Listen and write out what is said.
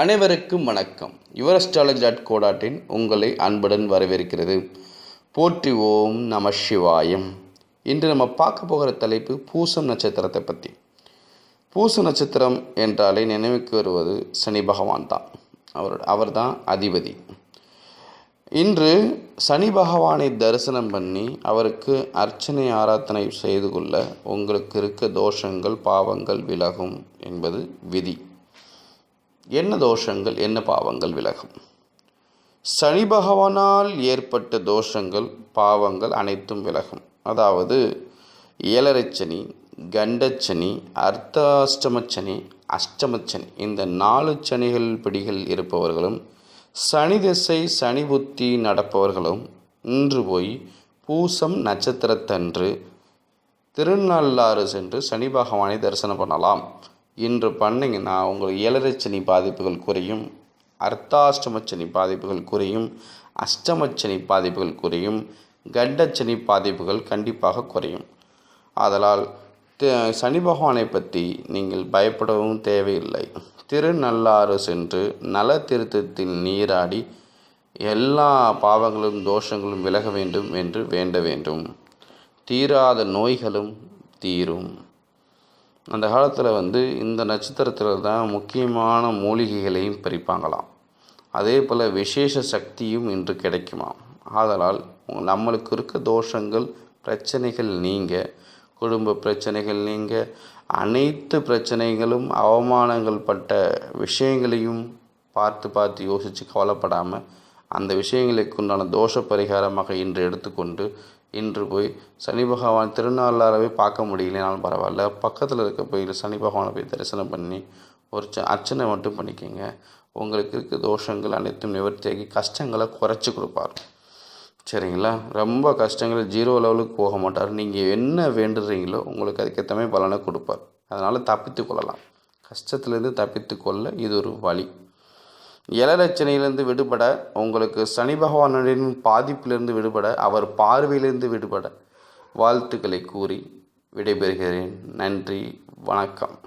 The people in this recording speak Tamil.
அனைவருக்கும் வணக்கம். யுவர் அஸ்ட்ராலஜி டாட் கோடாட்டின் உங்களை அன்புடன் வரவேற்கிறது. போற்றி ஓம் நம சிவாயம். இன்று நம்ம பார்க்க போகிற தலைப்பு பூசம் நட்சத்திரத்தை பற்றி பூச நட்சத்திரம் என்றாலே நினைவுக்கு வருவது சனி பகவான் தான். அவர் அவர்தான் அதிபதி. இன்று சனி பகவானை தரிசனம் பண்ணி அவருக்கு அர்ச்சனை ஆராதனை செய்து கொள்ள உங்களுக்கு இருக்க தோஷங்கள் பாவங்கள் விலகும் என்பது விதி. என்ன தோஷங்கள் என்ன பாவங்கள் விலகும்? சனி பகவானால் ஏற்பட்ட தோஷங்கள் பாவங்கள் அனைத்தும் விலகும். அதாவது ஏழரைச்சனி கண்டச்சனி அர்த்தாஷ்டமச்சனி அஷ்டமச்சனி இந்த நாலு சனிகள் பிடிகள் இருப்பவர்களும் சனி திசை சனி புத்தி நடப்பவர்களும் இன்று போய் பூசம் நட்சத்திரத்தன்று திருநள்ளாறு சென்று சனி பகவானை தரிசனம் பண்ணலாம். இன்று பண்ணிங்கன்னா உங்களுக்கு ஏழரைச்சனி பாதிப்புகள் குறையும் அர்த்தாஷ்டமச்சனி பாதிப்புகள் குறையும் அஷ்டமச்சனி பாதிப்புகள் குறையும் கண்டச்சனி பாதிப்புகள் கண்டிப்பாக குறையும். ஆதலால் சனி பகவானை பற்றி நீங்கள் பயப்படவும் தேவையில்லை. திருநள்ளாறு சென்று நல திருத்தத்தில் நீராடி எல்லா பாவங்களும் தோஷங்களும் விலக வேண்டும் என்று வேண்ட வேண்டும். தீராத நோய்களும் தீரும். அந்த காலத்தில் வந்து இந்த நட்சத்திரத்தில் தான் முக்கியமான மூலிகைகளையும் பறிப்பாங்களாம். அதே போல் விசேஷ சக்தியும் இன்று கிடைக்குமாம். ஆதலால் நம்மளுக்கு இருக்க தோஷங்கள் பிரச்சனைகள் நீங்க குடும்ப பிரச்சனைகள் நீங்க அனைத்து பிரச்சனைகளும் அவமானங்கள் பட்ட விஷயங்களையும் பார்த்து பார்த்து யோசித்து கவலைப்படாமல் அந்த விஷயங்களுக்கு உண்டான தோஷ பரிகாரமாக இன்று எடுத்துக்கொண்டு இன்று போய் சனி பகவான் திருநாளாரவே பார்க்க முடியலனாலும் பரவாயில்ல. பக்கத்தில் இருக்க போய் சனி பகவானை போய் தரிசனம் பண்ணி ஒரு ச- அர்ச்சனை மட்டும் பண்ணிக்கோங்க. உங்களுக்கு இருக்க தோஷங்கள் அனைத்தும் நிவர்த்தியாகி கஷ்டங்களை குறைச்சி கொடுப்பார். சரிங்களா? ரொம்ப கஷ்டங்கள் ஜீரோ லெவலுக்கு போக மாட்டார். நீங்கள் என்ன வேண்டுறீங்களோ உங்களுக்கு அதுக்கேற்ற மாதிரி பலனை கொடுப்பார். அதனால் தப்பித்து கொள்ளலாம். கஷ்டத்துலேருந்து தப்பித்து கொள்ள இது ஒரு வழி. இளரச்சனையிலிருந்து விடுபட உங்களுக்கு சனி பகவானின் பாதிப்பிலிருந்து விடுபட அவர் பார்வையிலிருந்து விடுபட வாழ்த்துக்களை கூறி விடைபெறுகிறேன். நன்றி வணக்கம்.